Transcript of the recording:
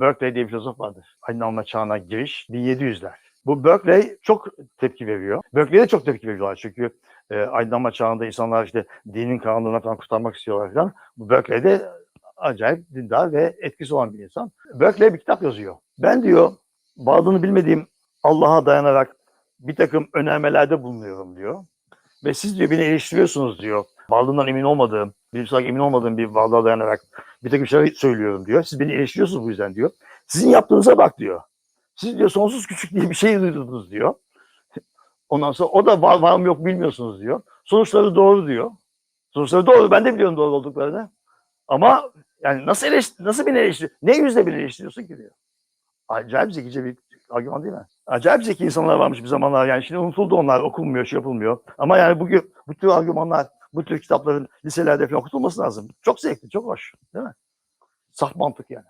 Berkeley diye bir filozof vardır. Aydınlanma çağına giriş 1700'ler. Bu Berkeley çok tepki veriyor. Berkeley'de çok tepki veriyorlar çünkü e, aydınlanma çağında insanlar işte dinin karanlığına falan kurtarmak istiyorlar falan. Bu Berkeley'de acayip dindar ve etkisi olan bir insan. Berkeley bir kitap yazıyor. Ben diyor bağladığını bilmediğim Allah'a dayanarak bir takım önermelerde bulunuyorum diyor. Ve siz diyor beni eleştiriyorsunuz diyor. Varlığından emin olmadığım, bilimsel emin olmadığım bir varlığa dayanarak bir takım şeyler söylüyorum diyor. Siz beni eleştiriyorsunuz bu yüzden diyor. Sizin yaptığınıza bak diyor. Siz diyor sonsuz küçük diye bir şey duydunuz diyor. Ondan sonra o da var, var mı yok bilmiyorsunuz diyor. Sonuçları doğru diyor. Sonuçları doğru. Ben de biliyorum doğru olduklarını. Ama yani nasıl eleştir, nasıl beni eleştir, ne yüzle beni eleştiriyorsun ki diyor. Acayip zekice bir argüman değil mi? Acayip zeki insanlar varmış bir zamanlar yani şimdi unutuldu onlar okunmuyor şey yapılmıyor. Ama yani bugün bu tür argümanlar bu tür kitapların liselerde falan okutulması lazım. Çok zevkli çok hoş değil mi? Saf mantık yani.